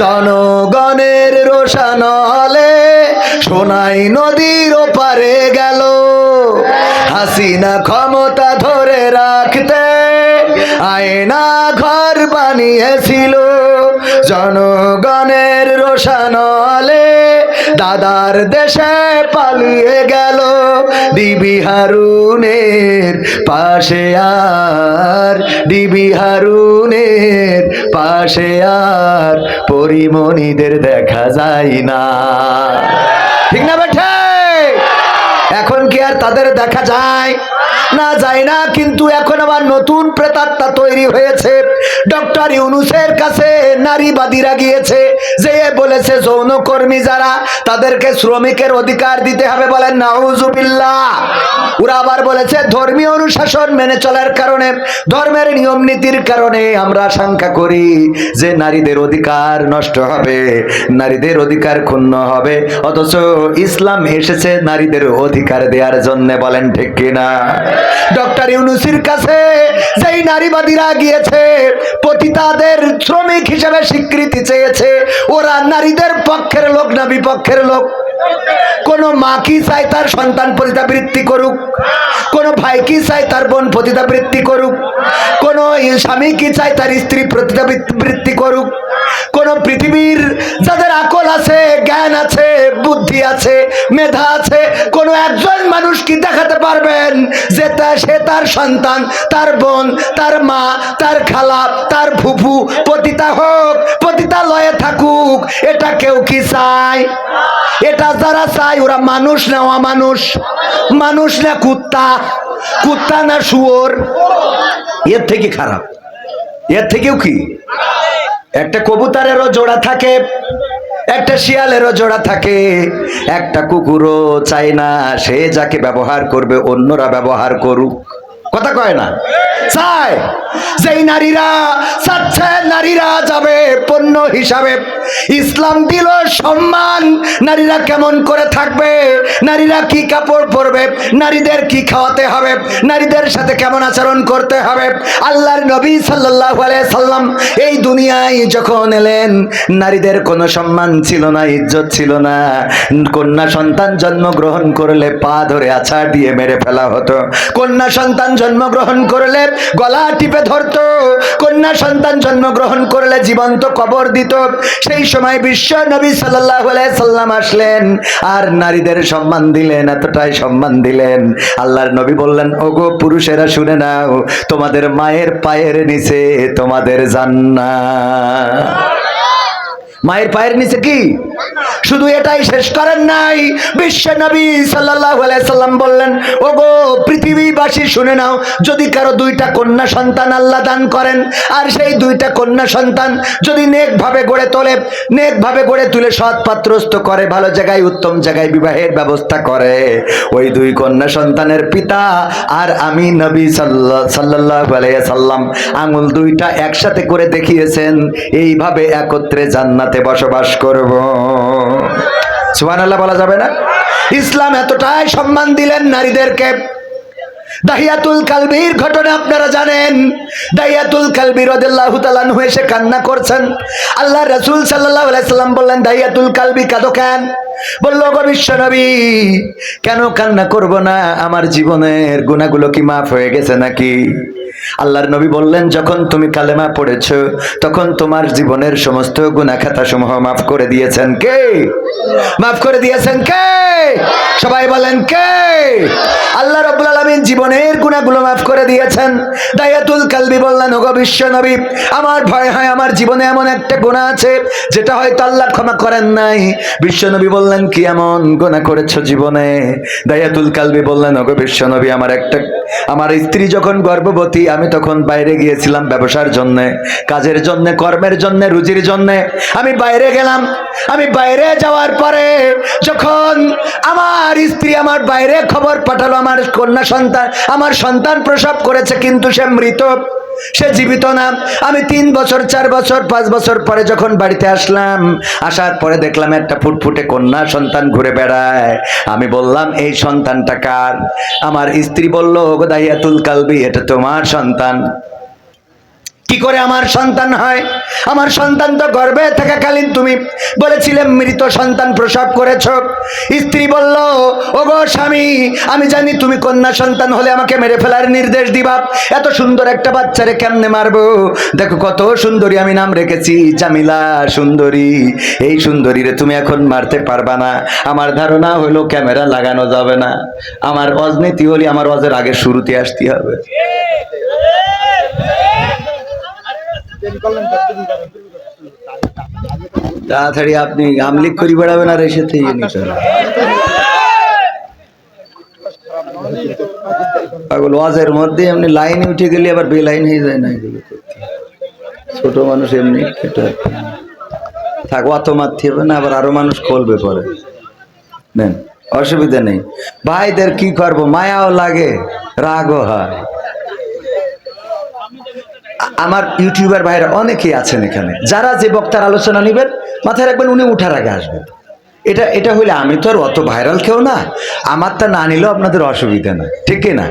জনগণের রোশানলে সোনাই নদীর ওপারে গেল। হাসিনা ক্ষমতা ধরে রাখতে আয়না ঘর বানিয়েছিল। জনগণের রোশানলে দাদার দেশে পালিয়ে গেল ডিবি হারুনের পাশে আর, ডিবি হারুনের পাশে আর পরিমণিদের দেখা যায় না। ঠিক না বেঠে? এখন কি আর তাদের দেখা যায়? না যায় না, কিন্তু এখন আবার নতুন প্রেতাত্মা তৈরি হয়েছে। ডক্টর ইউনুসের কাছে নারীবাদীরা গিয়েছে, যে বলেছে, যৌনকর্মী যারা, তাদেরকে শ্রমিকের অধিকার দিতে হবে বলেন, নাউজুবিল্লাহ। ওরা আবার বলেছে, ধর্মীয় অনুশাসন মেনে চলার কারণে, ধর্মের নিয়ম নীতির কারণে আমরা আশঙ্কা করি যে নারীদের অধিকার নষ্ট হবে, নারীদের অধিকার ক্ষুণ্ণ হবে। অথচ ইসলাম এসেছে নারীদের অধিকার দেওয়ার জন্য বলেন, ঠিক কিনা? ডক্টর ইউনুসির কাছে যেই নারীবাদীরা গিয়েছে, পতিতাদের শ্রমিক হিসেবে স্বীকৃতি চেয়েছে, ওরা নারীদের পক্ষের লোক না বিপক্ষের লোক? কোন মা কি চায় তার সন্তান পতিতাবৃত্তি করুক? কোন ভাই কি চায় তার বোন পতিতাবৃত্তি করুক? কোন স্বামী কি চায় তার স্ত্রী পতিতাবৃত্তি করুক? কোন পৃথিবীর যাদের আকল আছে, বুদ্ধি আছে, মেধা আছে, কোন একজন মানুষ কি দেখাতে পারবেন যে তা, সে তার সন্তান, তার বোন, তার মা, তার খালা, তার ফুফু, পতিতা হোক পতিতালয়ে থাকুক, এটা কেউ কি চায়? এটা যারা চায়, ওরা মানুষ না অমানুষ? মানুষ না কুত্তা? কুত্তা না শুয়োর? এর থেকে খারাপ। এর থেকেও কি? একটা কবুতরেরও জোড়া থাকে একটা শিয়ালেরও জোড়া থাকে, একটা কুকুরও চায় না, সে যাকে ব্যবহার করবে অন্যরা ব্যবহার করুক। কথা কয় না। চায় নারীরা নারীরা যাবে, পণ্য হিসাবে ইসলাম দিল সম্মান। নারীরা কেমন করে থাকবে? নারীরা কি কাপড় পরবে? নারীদের কি খাওয়াতে হবে? নারীদের সাথে কেমন আচরণ করতে হবে? আল্লাহর নবী সাল্লাহ সাল্লাম এই দুনিয়ায় যখন এলেন, নারীদের কোনো সম্মান ছিল না, ইজ্জত ছিল না। কন্যা সন্তান জন্মগ্রহণ করলে পা ধরে আছাড় দিয়ে মেরে ফেলা হতো। কন্যা সন্তান জন্মগ্রহণ করলে গলা টিপে ধরতো। কন্যা সন্তান জন্মগ্রহণ করলে জীবন্ত কবর দিত। সেই সময় বিশ্ব নবী সাল্লাহ সাল্লাম আসলেন। আর নারীদের সম্মান দিলেন, এতটাই সম্মান দিলেন। আল্লাহর নবী বললেন, ওগো পুরুষেরা, শুনে নাও, তোমাদের মায়ের পায়ের নিচে তোমাদের জান্না মায়ের পায়ের নিচে কি? শুধু এটাই শেষ করেন নাই। বিশ্ব নবী সাল্লাহ সাল্লাম বললেন ও গো পৃথিবীবাসী, শুনে নাও, যদি কারও দুইটা কন্যা সন্তান আল্লাহ দান করেন, আর সেই দুইটা কন্যা সন্তান যদি নেক ভাবে গড়ে তোলে নেক ভাবে গড়ে তুলে সৎ পাত্রস্থ করে, ভালো জায়গায়, উত্তম জায়গায় বিবাহের ব্যবস্থা করে, ওই দুই কন্যা সন্তানের পিতা আর আমি নবী সাল্লাহ সাল্লাহ সাল্লাম আঙুল দুইটা একসাথে করে দেখিয়েছেন, এইভাবে একত্রে জান্নাতে বসবাস করব। সুবহান আল্লাহ বলা যাবে না? ইসলাম এতটাই সম্মান দিলেন নারীদেরকে। দাহিয়াতুল কালবির ঘটনা আপনারা জানেন। দাহিয়াতুল কালবি রাদিয়াল্লাহু তাআলা আনহু এসে কান্না করছেন। আল্লাহ রাসূল সাল্লাল্লাহু আলাইহি সাল্লাম বললেন, দাহিয়াতুল কালবি কাঁদো কেন? বলল গো বিশ্বনবী কেন কান্না করব না? আমার জীবনের গুনাহগুলো কি মাফ হয়ে গেছে নাকি? আল্লাহর নবী বললেন, যখন তুমি কালেমা পড়েছ, তখন তোমার জীবনের সমস্ত গুণাখাতা সমূহ মাফ করে দিয়েছেন কে? মাফ করে দিয়েছেন কে? সবাই বলেন কে? আল্লাহ রব্বুল আলমিন জীবনের গুণাগুলো মাফ করে দিয়েছেন। দায়াতুল কালবি বললেন, ওগো বিশ্ব নবী, আমার ভয় হয়, আমার জীবনে এমন একটা গুণা আছে, যেটা হয়তো আল্লাহ ক্ষমা করেন নাই। বিশ্ব নবী বললেন, কি এমন গুণা করেছ জীবনে? দায়াতুল কালবি বললেন, ওগো বিশ্ব নবী, আমার একটা আমার স্ত্রী যখন গর্ভবতী, আমি তখন বাইরে গিয়েছিলাম ব্যবসার জন্য, কাজের জন্য, কর্মের জন্য, রুজির জন্য। আমি বাইরে গেলাম। আমি বাইরে যাওয়ার পরে যখন আমার স্ত্রী আমার বাইরে খবর পাঠালো, আমার কন্যা সন্তান, আমার সন্তান প্রসব করেছে, কিন্তু সে মৃত। সে জীবিত না। আমি তিন বছর, চার বছর, পাঁচ বছর পরে যখন বাড়িতে আসলাম, আসার পরে দেখলাম একটা ফুটফুটে কন্যা সন্তান ঘুরে বেড়ায়। আমি বললাম, এই সন্তানটা কার? আমার স্ত্রী বলল গোদাইয়াতুল কালবি, এটা তোমার সন্তান। কি করে আমার সন্তান হয়? আমার সন্তান তো গর্ভে থাকাকালীন তুমি বলেছিলে, মৃত সন্তান প্রসব করেছ। স্ত্রী বলল, ওগো স্বামী, আমি জানি তুমি কন্যা সন্তান হলে আমাকে মেরে ফেলার নির্দেশ দিবা। এত সুন্দর একটা বাচ্চারে কেমনে মারবো? দেখো কত সুন্দরী আমি নাম রেখেছি, জামিলা সুন্দরী। এই সুন্দরীরে তুমি এখন মারতে পারবা না। আমার ধারণা হলো, ক্যামেরা লাগানো যাবে না। আমার অজনীতি হলে আমার অজের আগে শুরুতে আসতে হবে। তাড়াতাড়ি আপনি আমলিক করি বেড়াবেন আর এসে থেকে পাগল, ওয়াজের মধ্যে এমনি লাইনে উঠে গেলে আবার বে লাইন হয়ে যায় না এগুলো ছোট মানুষ এমনি এটা থাক, অত মারতে হবে না, আবার আরও মানুষ করবে পরে। নেন, অসুবিধা নেই। ভাইদের কি করব? মায়াও লাগে, রাগও হয়। আমার ইউটিউবার ভাইরা অনেকেই আছেন এখানে। যারা যে বক্তার আলোচনা নেবেন, মাথায় রাখবেন উনি উঠার আগে আসবেন। এটা এটা হইলে আমি তো আর অত ভাইরাল কেউ না। আমারটা না নিলেও আপনাদের অসুবিধা না, ঠিক না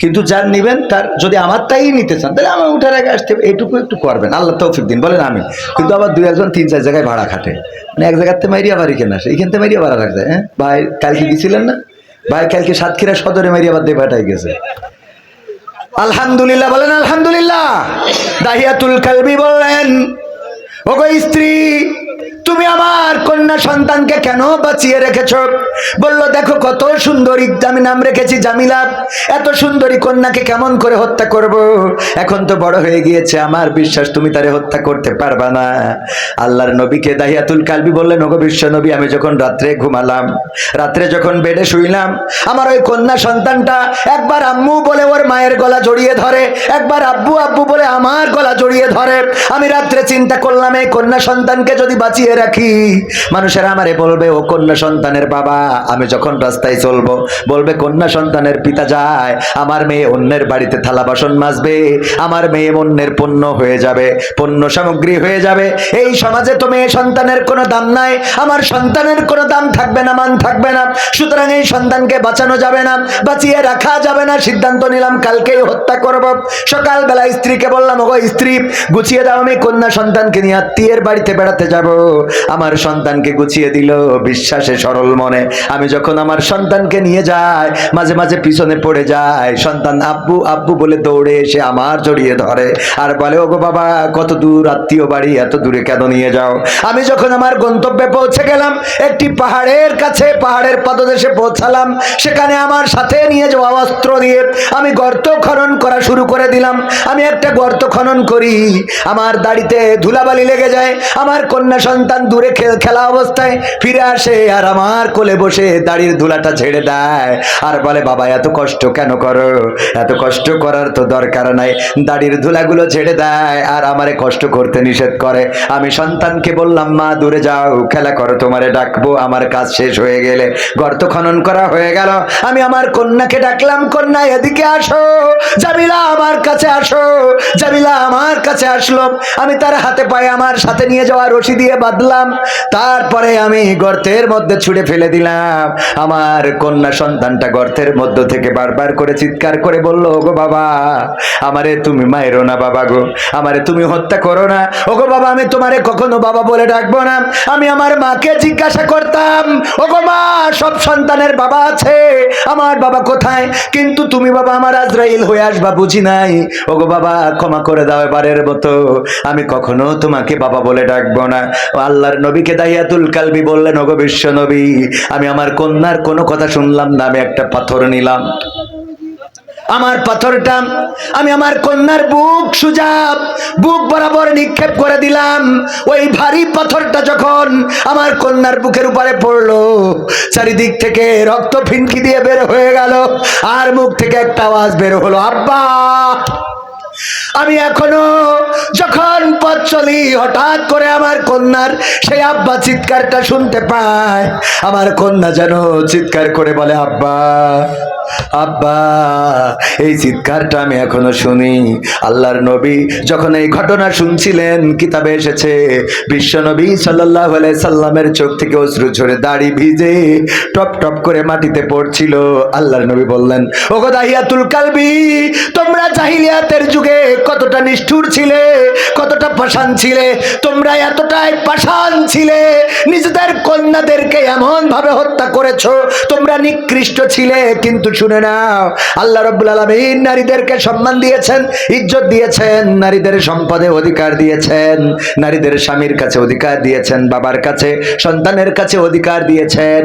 কিন্তু যার নেবেন, তার যদি আমার তাই নিতে চান, তাহলে আমার উঠার আগে আসতে হবে। এইটুকু একটু করবেন, আল্লাহ তৌফিক দিন, বলেন আমি কিন্তু আবার দুই একজন, তিন চার জায়গায় ভাড়া খাটে। মানে এক জায়গাতে মারিয়া বাড়ি কেনা আসে, এইখান থেকে মারিয়া ভাড়া রাখছে হ্যাঁ? ভাই, কালকে গেছিলেন না? ভাই, কালকে সাতক্ষীরা সদরে মারিয়া বাদ দিয়ে ভাটাই গেছে। আলহামদুলিল্লাহ, বলেন আলহামদুলিল্লাহ। দাহিয়াতুল কালবি বললেন ওগো স্ত্রী তুমি আমার কন্যা সন্তানকে কেন বাঁচিয়ে রেখেছ? বলল, দেখো কত সুন্দরী, আমি নাম রেখেছি জামিলা। এত সুন্দরী কন্যাকে কেমন করে হত্যা করব? এখন তো বড় হয়ে গিয়েছে, আমার বিশ্বাস তুমি তারে হত্যা করতে পারবা না। আল্লাহর নবীকে দাহিয়াতুল কালবি বললেন, ওগো বিশ্ব নবী, আমি যখন রাত্রে ঘুমালাম, রাত্রে যখন বেডে শুইলাম, আমার ওই কন্যা সন্তানটা একবার আম্মু বলে ওর মায়ের গলা জড়িয়ে ধরে, একবার আব্বু আব্বু বলে আমার গলা জড়িয়ে ধরে। আমি রাত্রে চিন্তা করলাম, এই কন্যা সন্তানকে যদি বাঁচিয়ে রাখি। মানুষের আমারে বলবে, ও কন্যা সন্তানের বাবা, আমি যখন রাস্তায় চলবো, বলবে, কন্যা সন্তানের পিতা যায়, আমার মেয়ে অন্যের বাড়িতে থালা বাসন মাজবে, আমার মেয়ে অন্যের পণ্য হয়ে যাবে, পণ্য সামগ্রী হয়ে যাবে। এই সমাজে তো মেয়ে সন্তানের কোনো দাম নাই, আমার সন্তানের কোনো দাম থাকবে না, মান থাকবে না। সুতরাং এই সন্তানকে বাঁচানো যাবে না, বাঁচিয়ে রাখা যাবে না। সিদ্ধান্ত নিলাম, কালকেই হত্যা করব। সকালবেলা স্ত্রীকে বললাম, ওগো স্ত্রী, গুছিয়ে দাও, আমি কন্যা সন্তানকে নিয়ে আত্মীয়ের বাড়িতে বেড়াতে যাব। আমার সন্তানকে গুছিয়ে দিল বিশ্বাসে সরল মনে। আমি যখন আমার সন্তানকে নিয়ে যাই, মাঝে মাঝে পিছনে পড়ে যায় সন্তান আব্বু আব্বু বলে দৌড়ে এসে আমার জড়িয়ে ধরে। আর বলে, ওগো বাবা, কত দূর আত্মীয় বাড়ি, এত দূরে কেন নিয়ে যাও? আমি যখন আমার গন্তব্যে পৌঁছে গেলাম, একটি পাহাড়ের কাছে, পাহাড়ের পদদেশে পৌঁছালাম। সেখানে আমার সাথে নিয়ে যাওয়া অস্ত্র দিয়ে আমি গর্ত খনন করা শুরু করে দিলাম। আমি একটা গর্ত খনন করি, আমার দাড়িতে ধুলাবালি লেগে যায়, আমার কন্যা সন্তান দূরে খেলা অবস্থায় ফিরে আসে আর আমার কোলে বসে দাড়ির ধুলাটা ছেড়ে দেয়। আর বলে, বাবা, এত কষ্ট কেন করো? এত কষ্ট করার তো দরকার নাই। দাড়ির ধুলাগুলো ছেড়ে দেয় আর আমারে কষ্ট করতে নিষেধ করে। আমি সন্তানকে বললাম, মা, দূরে যাও, খেলা করো, তোমারে ডাকবো, আমার কাজ শেষ হয়ে গেলে গর্ত খনন করা হয়ে গেল। আমি আমার কন্যাকে ডাকলাম, কন্যা, এদিকে আসো, জামিলা আমার কাছে আসো, জামিলা আমার কাছে আসলো। আমি তার হাতে পায়ে আমার সাথে নিয়ে যাওয়া রশি দিয়ে বাঁধলাম, তারপর পরে আমি গর্তের মধ্যে ছুঁড়ে ফেলে দিলাম। আমার কন্যা সন্তানটা গর্তের মধ্য থেকে বারবার করে চিৎকার করে বলল, ওগো বাবা, আমারে তুমি মায়েরো না বাবা গো, আমারে তুমি হত্যা করো না। ওগো বাবা, আমি তোমারে কখনো বাবা বলে ডাকবো না। আমি আমার মাকে জিজ্ঞাসা করতাম, ওগো মা, সব সন্তানের বাবা আছে, আমার বাবা কোথায়? কিন্তু তুমি বাবা আমার আজরাইল হয়ে আসবা বুঝি নাই। ওগো বাবা, ক্ষমা করে দাও এবারের মতো। আমি কখনো তোমাকে বাবা বলে ডাকবো না। আল্লাহর নবীকে দাইয়াতুল কালবি বললেন, ওগো বিশ্ব নবী, আমি আমার কন্যার কোনো কথা শুনলাম না, আমি একটা পাথর নিলাম। আমার পাথরটা, আমি আমার কন্যার বুক সুজাব বুক বরাবর নিক্ষেপ করে দিলাম। ওই ভারী পাথরটা যখন আমার কন্যার বুকের উপরে পড়ল, চারিদিক থেকে রক্ত ফিনকি দিয়ে বের হয়ে গেল, আর মুখ থেকে একটা আওয়াজ বের হলো, আব্বা! আমি এখনও যখন পথ চলি, হঠাৎ করে আমার কন্যার সেই আব্বা চিৎকারটা শুনতে পায়। আমার কন্যা যেন চিৎকার করে বলে, আব্বা আব্বা, এই চিৎকারটা আমি এখনও শুনি। আল্লাহর নবী যখন এই ঘটনা শুনছিলেন, কিতাবে এসেছে, বিশ্ব নবী সাল্লাহ সাল্লামের চোখ থেকে অশ্রু ঝরে দাড়ি ভিজে টপ টপ করে মাটিতে পড়ছিল। আল্লাহর নবী বললেন, ওগো দাহিয়াতুল কালবি, তোমরা জাহিলিয়াতের যুগে কতটা নিষ্ঠুর ছিলে, কতটা পাষাণ ছিলে, তোমরা এতটাই পাষাণ ছিলে, নিজেদের কন্যাদেরকে এমন ভাবে হত্যা করেছ, তোমরা নিকৃষ্ট ছিলে, কিন্তু শুনে নাও, আল্লাহ রব্বুল আলমিন নারীদেরকে সম্মান দিয়েছেন, ইজ্জত দিয়েছেন, নারীদের সম্পদে অধিকার দিয়েছেন, নারীদের স্বামীর কাছে অধিকার দিয়েছেন, বাবার কাছে, সন্তানের কাছে অধিকার দিয়েছেন,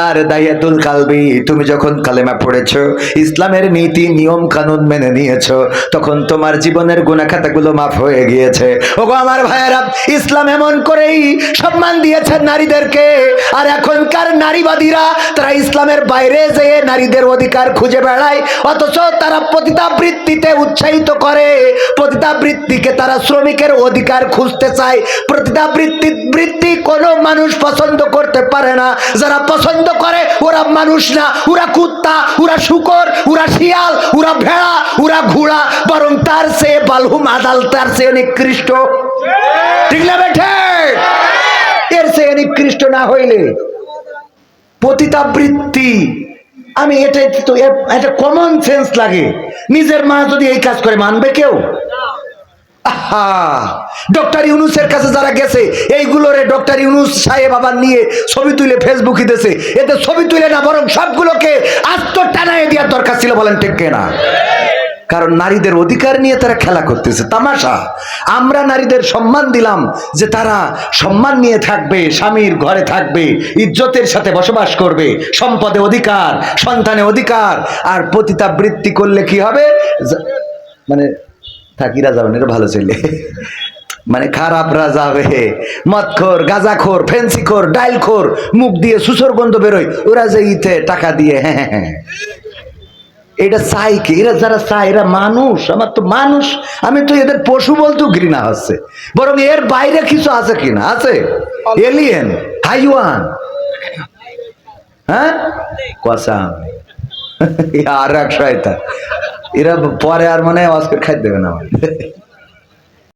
আর দাইয়াতুল কালবি, তুমি যখন কালেমা পড়েছো, ইসলামের নীতি, নিয়ম, কানুন মেনে নিয়েছো, তখন তোমার জীবনের গুণাখাতাগুলো মাফ হয়ে গিয়েছে। ওগো আমার ভাইয়েরা, ইসলাম এমন করেই সম্মান দিয়েছেন নারীদেরকে। আর এখনকার নারীবাদীরা, তারা ইসলামের বাইরে যেয়ে নারীদের অধিকার খুঁজে বেড়ায়, অথচ তারা পতিতাবৃত্তিতে উৎসাহিত করে। পতিতাবৃত্তিকে তারা শ্রমিকের অধিকার খুঁজতে চায়। পতিতাবৃত্তি বৃত্তি কোনো মানুষ পছন্দ করতে পারে না। যারা পছন্দ করে, ওরা মানুষ না। ওরা কুত্তা, ওরা শুকর, ওরা শিয়াল, ওরা ভেড়া, ওরা ঘোড়া, বরং তার সে বালহুম আদাল, তার সে নিকৃষ্ট। ঠিক না বেঠে এর সে নিকৃষ্ট না হইলে পতিতাবৃত্তি, আমি এটা তো এ- একটা কমন সেন্স লাগে। নিজের মা যদি এই কাজ করে, মানবে কেউ? ডক্টর ইউনুসের কাছে যারা গেছে এইগুলোরে ডক্টর ইউনুস সাহেব আবার নিয়ে ছবি তুলে ফেসবুকে দিয়েছে। এতে ছবি তুলে না, বরং সবগুলোকে আত্ম টানায় দেওয়ার দরকার ছিল বলেন ঠিক না কারণ নারীদের অধিকার নিয়ে তারা খেলা করতেছে, তামাশা। আমরা নারীদের সম্মান দিলাম যে তারা সম্মান নিয়ে থাকবে, স্বামীর ঘরে থাকবে, ইজ্জতের সাথে বসবাস করবে, সম্পদে অধিকার, সন্তানে অধিকার, আর পতিতাবৃত্তি করলে কি হবে? মানে থাকিরা যাবেন এটা ভালো ছেলে মানে খারাপরা যাবে মদখোর, গাজাখোর, ফেন্সিখোর, ডাইলখোর, মুখ দিয়ে সুসর গন্ধ বেরোয়, ওরা যে ইতে টাকা দিয়ে হ্যাঁ হ্যাঁ হ্যাঁ। এটা চাই কি? এরা যারা চায় এরা মানুষ, আমার তো মানুষ, আমি তো এদের পশু বলতেও ঘৃণা হচ্ছে বরং এর বাইরে কিছু আছে কিনা আছে? এলিয়েন হাইওয়ান হ্যাঁ? কষা আর এক সহায়তা এরা পরে আর মানে অস্কার করে খাই দেবে না আমার